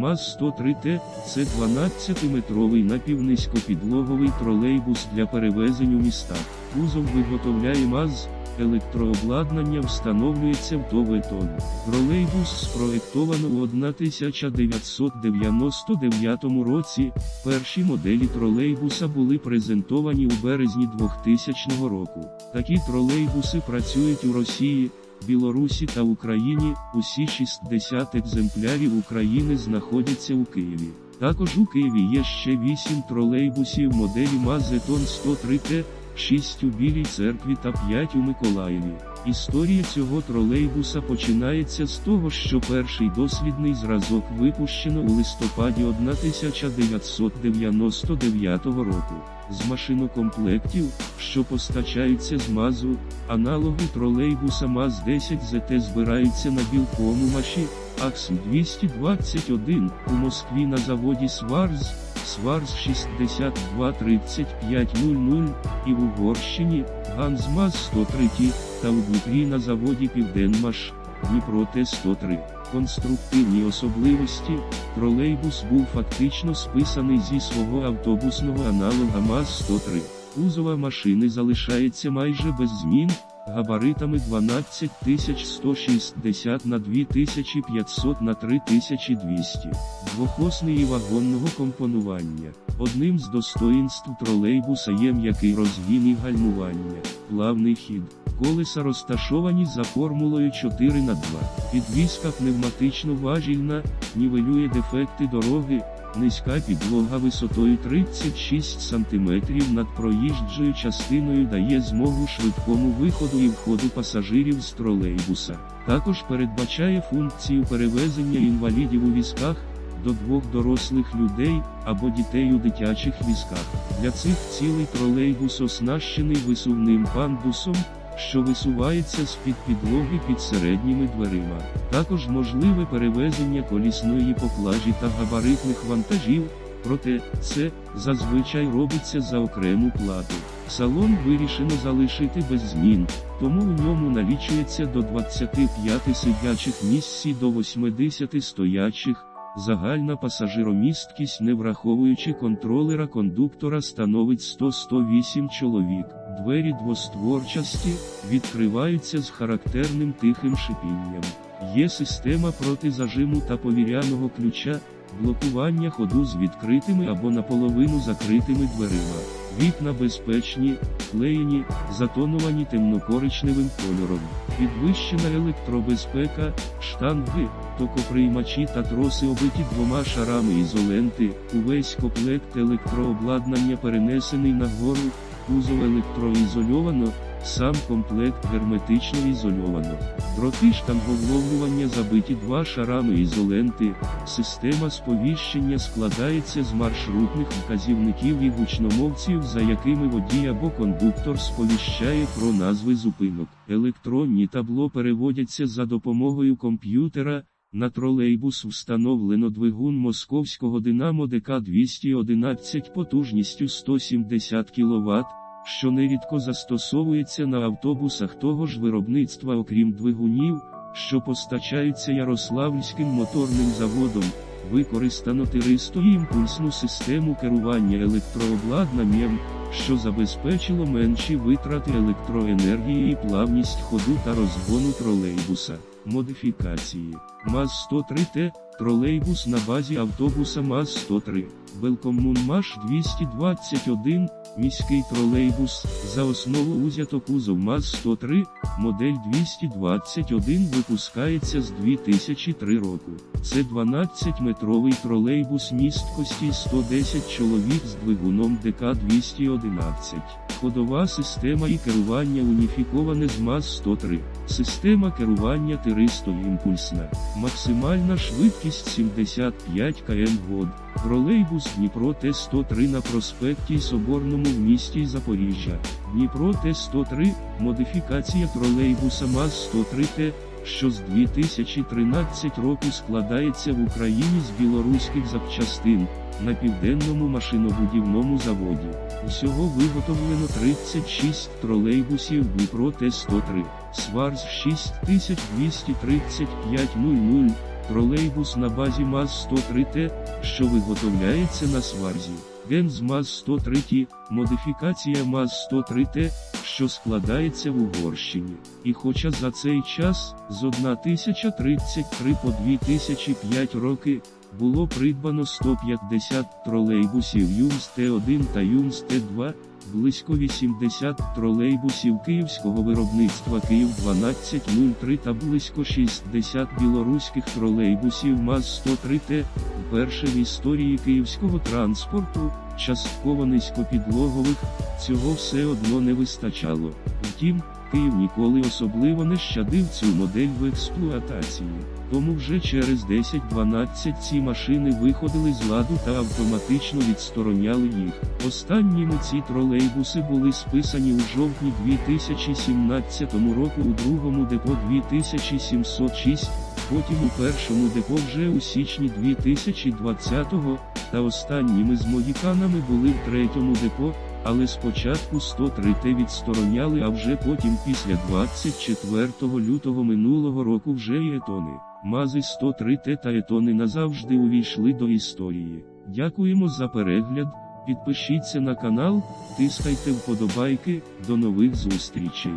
МАЗ-103Т – це 12-метровий напівнизькопідлоговий тролейбус для перевезень у містах. Кузов виготовляє МАЗ, електрообладнання встановлюється в доветон. Тролейбус спроєктовано у 1999 році. Перші моделі тролейбуса були презентовані у березні 2000 року. Такі тролейбуси працюють у Росії, Білорусі та Україні. Усі 60 екземплярів України знаходяться у Києві. Також у Києві є ще 8 тролейбусів моделі МАЗ Етон 103Т, 6 у Білій церкві та 5 у Миколаєві. Історія цього тролейбуса починається з того, що перший дослідний зразок випущено у листопаді 1999 року. З машинокомплектів, що постачаються з МАЗу, аналоги тролейбуса МАЗ-10 ЗТ збираються на білковому маші, АКС 221 у Москві на заводі Сварз, Сварз 623500 і в Угорщині, Ганзмаз 103 та у Дніпрі на заводі Південмаш, Дніпро Т-103. Конструктивні особливості, тролейбус був фактично списаний зі свого автобусного аналога МАЗ-103. Кузова машини залишається майже без змін, габаритами 12160 на 2500 на 3200, двохосний і вагонного компонування. Одним з достоїнств тролейбуса є м'який розгін і гальмування, плавний хід. Колеса розташовані за формулою 4 на 2. Підвізка пневматично важільна, нівелює дефекти дороги, низька підлога висотою 36 см над проїжджою частиною дає змогу швидкому виходу і входу пасажирів з тролейбуса. Також передбачає функцію перевезення інвалідів у візках, до двох дорослих людей або дітей у дитячих візках. Для цих цілей тролейбус оснащений висувним пандусом, що висувається з-під підлоги під середніми дверима. Також можливе перевезення колісної поклажі та габаритних вантажів, проте це зазвичай робиться за окрему плату. Салон вирішено залишити без змін, тому у ньому налічується до 25 сидячих місць і до 80 стоячих. Загальна пасажиромісткість, не враховуючи контролера кондуктора, становить 100-108 чоловік. Двері двостворчасті відкриваються з характерним тихим шипінням. Є система протизажиму та повіряного ключа, блокування ходу з відкритими або наполовину закритими дверима. Вікна безпечні, клеєні, затоновані темнокоричневим кольором. Підвищена електробезпека, штанги, токоприймачі та троси обиті двома шарами ізоленти. Увесь комплект електрообладнання перенесений нагору, кузов електроізольовано, сам комплект герметично ізольовано. Дроти штанговловлювання забиті два шарами ізоленти. Система сповіщення складається з маршрутних вказівників і гучномовців, за якими водій або кондуктор сповіщає про назви зупинок. Електронні табло переводяться за допомогою комп'ютера. На тролейбус встановлено двигун московського Динамо ДК-211 потужністю 170 кВт, що нерідко застосовується на автобусах того ж виробництва окрім двигунів, що постачаються Ярославльським моторним заводом. Використано тиристу імпульсну систему керування електрообладнанням, що забезпечило менші витрати електроенергії і плавність ходу та розгону тролейбуса. Модифікації МАЗ-103Т тролейбус на базі автобуса МАЗ-103, Белкоммунмаш 221, міський тролейбус, за основу узято кузов МАЗ-103, модель 221 випускається з 2003 року. Це 12-метровий тролейбус місткості 110 чоловік з двигуном ДК-211. Ходова система і керування уніфіковане з МАЗ-103. Система керування тиристо-імпульсна. Максимальна швидкість 75 км год. Тролейбус Дніпро Т-103 на проспекті Соборному в місті Запоріжжя. Дніпро Т-103 – модифікація тролейбуса МАЗ-103Т, що з 2013 року складається в Україні з білоруських запчастин на південному машинобудівному заводі. Усього виготовлено 36 тролейбусів Дніпро Т-103, Сварз 623500 тролейбус на базі МАЗ-103Т, що виготовляється на сварзі. Генз МАЗ-103Т, модифікація МАЗ-103Т, що складається в Угорщині. І хоча за цей час, з 1033 по 2005 роки, було придбано 150 тролейбусів ЮМС Т1 та ЮМС Т2, близько 80 тролейбусів київського виробництва Київ 1203 та близько 60 білоруських тролейбусів МАЗ-103Т, вперше в історії київського транспорту, частково низькопідлогових, цього все одно не вистачало. Втім, Київ ніколи особливо не щадив цю модель в експлуатації. Тому вже через 10-12 ці машини виходили з ладу та автоматично відстороняли їх. Останніми ці тролейбуси були списані у жовтні 2017 року у другому депо 2706, потім у першому депо вже у січні 2020-го, та останніми з могіканами були в третьому депо, але спочатку 103 те відстороняли, а вже потім після 24 лютого минулого року вже і етони. Мази 103 Т та етони назавжди увійшли до історії. Дякуємо за перегляд, підпишіться на канал, тискайте вподобайки, до нових зустрічей.